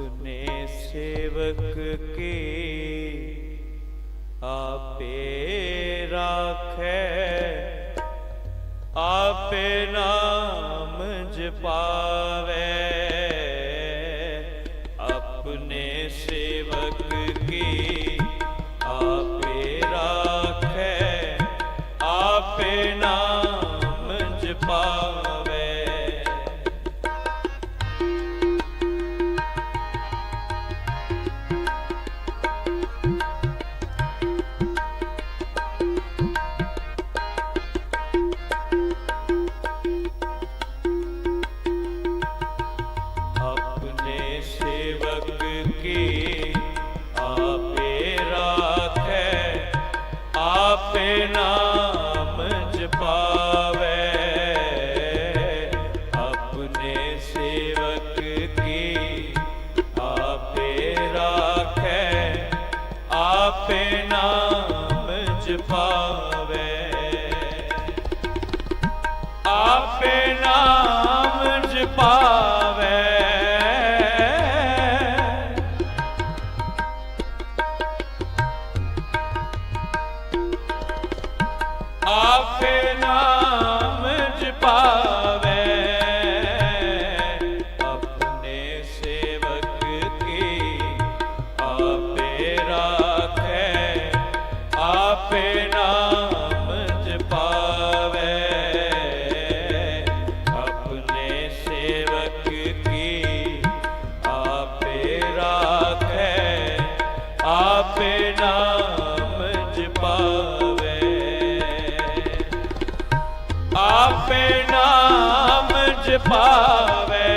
अपने सेवक के आपे राखे आपे नाम जपावे ਆਪੇ ਨਾਮ ਜਪਾਵੇ।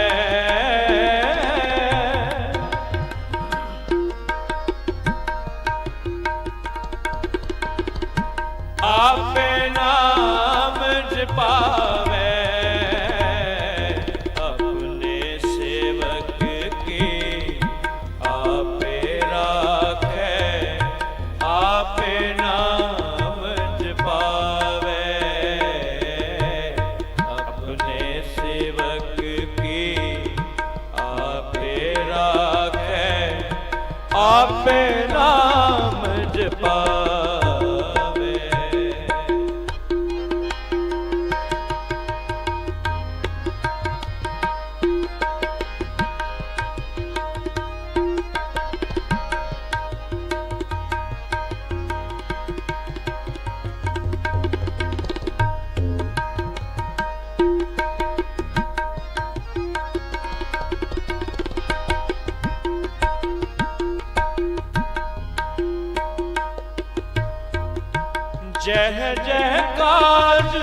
ਜਹ ਜਹ ਕਾਜ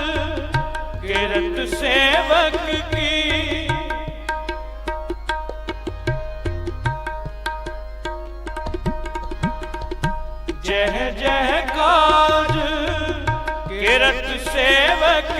ਕਿਰਤ ਸੇਵਕ ਕੀ? ਜਹ ਜਹ ਕਾਜ ਕਿਰਤ ਸੇਵਕ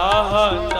ਤਾਹ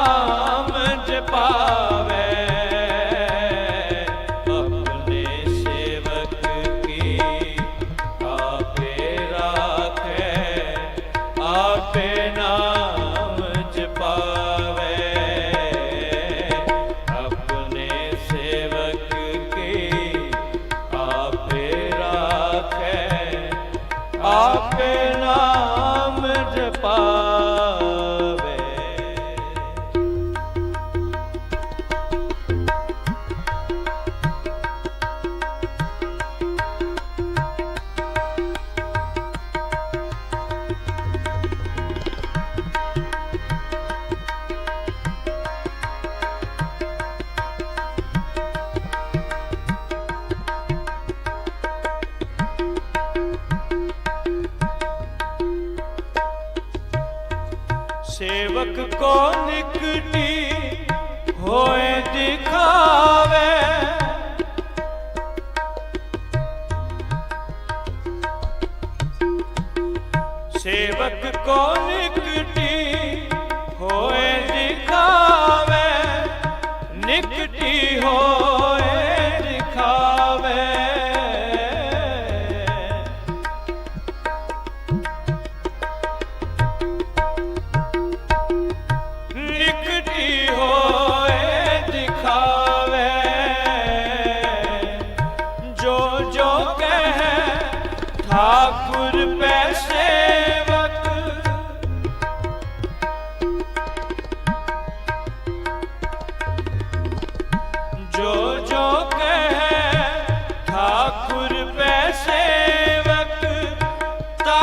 ਆਪੇ ਨਾਮ ਸੇਵਕ ਕੋ ਨਿਕਟੀ ਹੋਏ ਦਿਖਾਵੇ? ਸੇਵਕ ਕੋ ਨਿਕਟੀ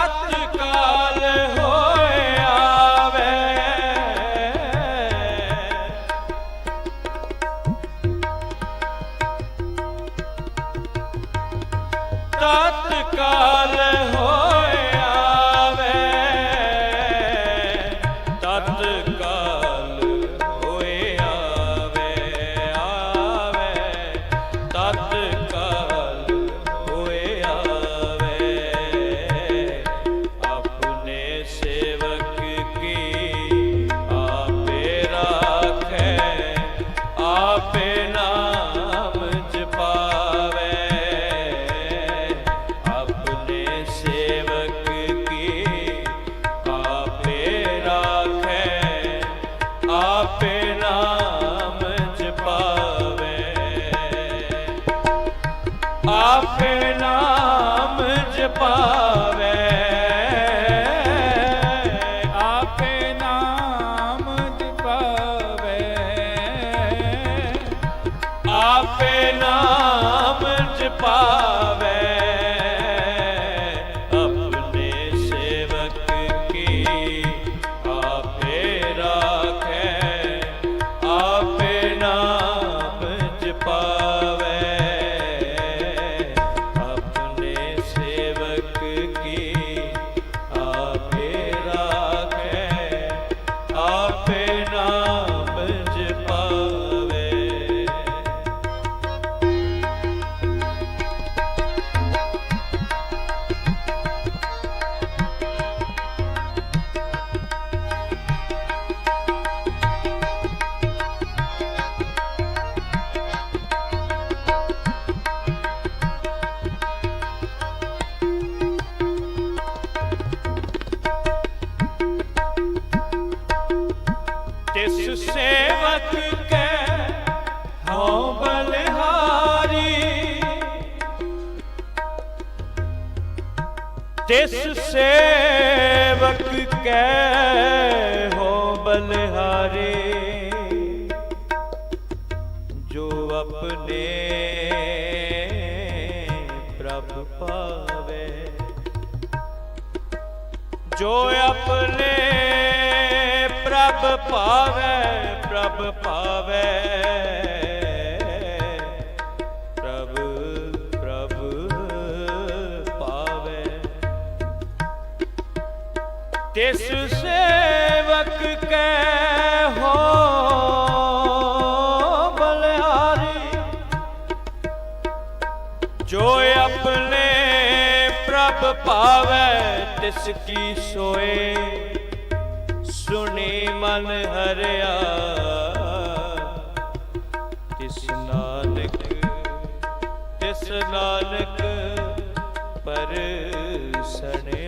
啊 ਤਿਸ ਸੇਵਕ ਕੈ ਹੋ ਬਲਿਹਾਰੀ, ਜੋ ਆਪਣੇ ਪ੍ਰਭ ਪਾਵੇ। ਜੋ ਆਪਣੇ ਪ੍ਰਭ ਪਾਵੇ ਪ੍ਰਭ ਪਾਵੇ। ਤਿਸ ਸੇਵਕ ਕੈ ਹੋ ਬਲਿਹਾਰੀ? ਜੋ ਆਪਣੇ ਪ੍ਰਭ ਪਾਵੇ ਤਿਸ ਕੀ ਸੋਏ? ਸੁਣੀ ਮਨ ਹਰਿਆ, ਤਿਸ ਨਾਨਕ ਤਿਸ ਨਾਨਕ ਪਰਸਣ ਆਵੇ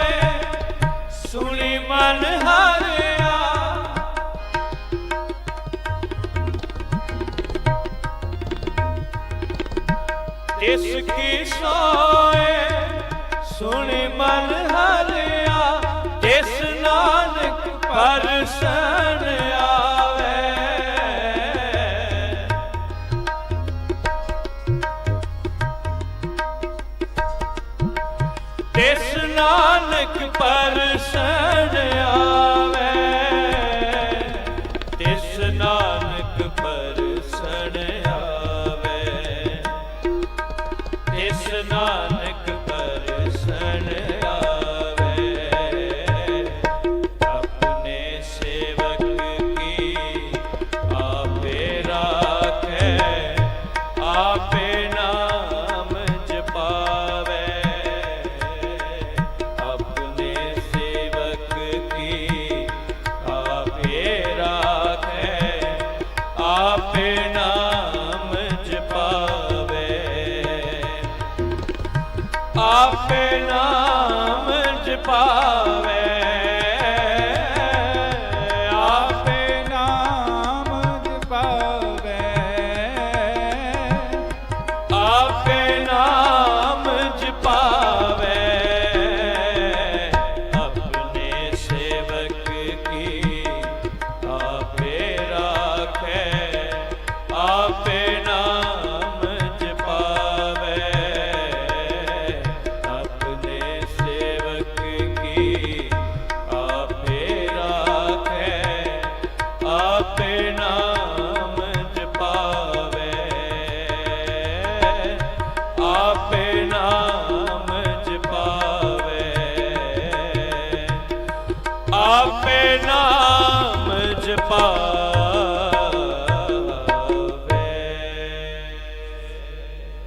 ਤਿਸ ਕੀ ਸੋਏ? ਸੁਣੀ ਮਨ ਹਰਿਆ ਤਿਸ ਨਾਨਕ ਪਰਸਨ